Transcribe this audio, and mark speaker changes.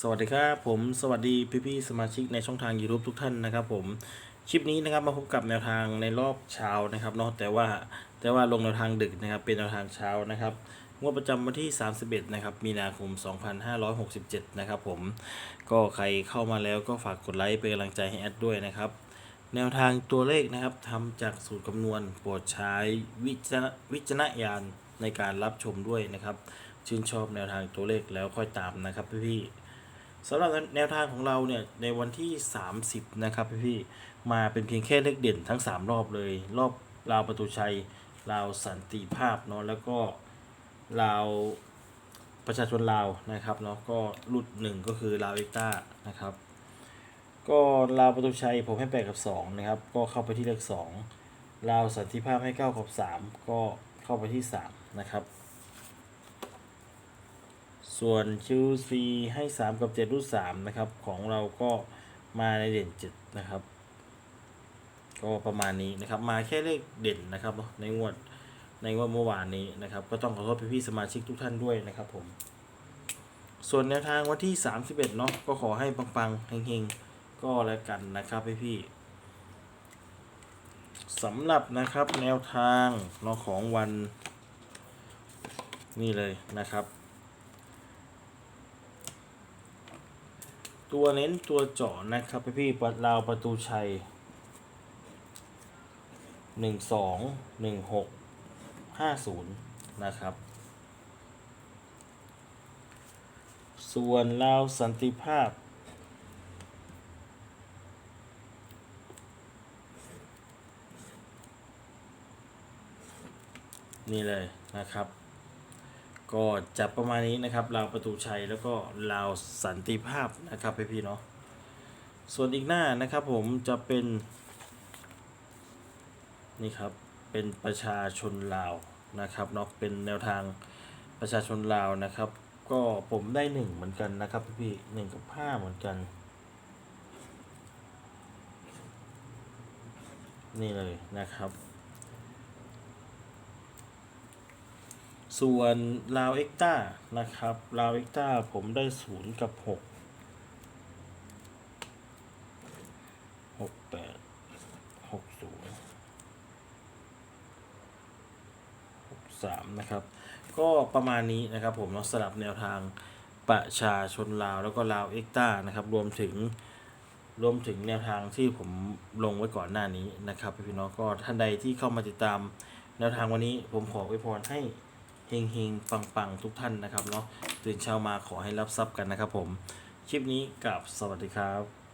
Speaker 1: สวัสดีครับผมสวัสดีพี่ๆสมาชิกในช่องทาง YouTube ทุกท่านนะครับผมคลิปนี้นะครับมาพบกับแนวทางในรอบเช้านะครับเนาะแต่ว่าแต่ว่าลงแนวทางดึกนะครับเป็นแนวทางเช้านะครับงวดประจำวันที่ 31 นะครับ มีนาคม 2567 นะครับผมก็ใครเข้ามาแล้วก็ฝากกดไลค์เป็นกำลังใจให้แอดด้วยนะครับ แนวทางตัวเลขนะครับทำจากสูตรคำนวณโปรดใช้วิจารวิจารณญาณในการรับชมด้วยนะครับ ชื่นชอบแนวทางตัวเลขแล้วค่อยตามนะครับพี่ๆ สำหรับแนวทางของเราเนี่ยในวันที่ 30 นะครับพี่ๆมาเป็นเพียงแค่เลขเด่นทั้ง 3 รอบเลย รอบราวประตูชัยราวสันติภาพเนาะแล้วก็ราวประชาชนลาวนะครับเนาะก็รุดหนึ่งก็คือลาวเอกต้านะครับ ก็ลาวประตูชัยผมให้แปดกับ2นะครับ ก็เข้าไปที่เลข2ลาวสันติภาพให้9กับ3ก็เข้าไปที่3นะครับ ส่วนคิวซีให้ 3 กับ 7 รูด3นะครับ ของเราก็มาในเด่น 7 นะครับ ก็ประมาณนี้นะครับ มาแค่เลขเด่นนะครับเนอะในงวดในงวดเมื่อวานนี้นะครับ ก็ต้องขอโทษพี่ๆสมาชิกทุกท่านด้วยนะครับผม ส่วนแนวทางวันที่ 31 เนาะก็ขอให้ปังๆเฮงๆ ก็แล้วกันนะครับพี่ๆสำหรับนะครับแนวทางเนาะของวันนี่เลยนะครับ ตัวเน้นตัวเจาะนะครับพี่พี่ปัดราวประตูชัยหนึ่งสองหนึ่งหกห้าศูนย์นะครับ ส่วนราวสันติภาพนี่เลยนะครับ ก็จะประมาณนี้นะครับราวประตูชัยแล้วก็ราวสันติภาพนะครับพี่พี่เนาะส่วนอีกหน้านะครับผมจะเป็น นี่ครับเป็นประชาชนลาวนะครับเนาะเป็นแนวทางประชาชนลาวนะครับ ก็ผมได้หนึ่งเหมือนกันนะครับพี่พี่หนึ่งกับห้าเหมือนกันนี่เลยนะครับ ส่วนลาวเอ็กต้านะครับลาวเอ็กต้าผมได้ศูนย์กับหกหกแปดหกศูนย์หกสามนะครับ ก็ประมาณนี้นะครับผมเนาสลับแนวทางประชาชนลาวแล้วก็ลาวเอ็กต้านะครับ รวมถึงรวมถึงแนวทางที่ผมลงไว้ก่อนหน้านี้นะครับพี่น้องก็ท่านใดที่เข้ามาติดตามแนวทางวันนี้ผมขออวยพรให้ เฮงเฮงปังปังทุกท่านนะครับเนาะตื่นเช้ามาขอให้รับทรัพย์กันนะครับผม คลิปนี้กับสวัสดีครับ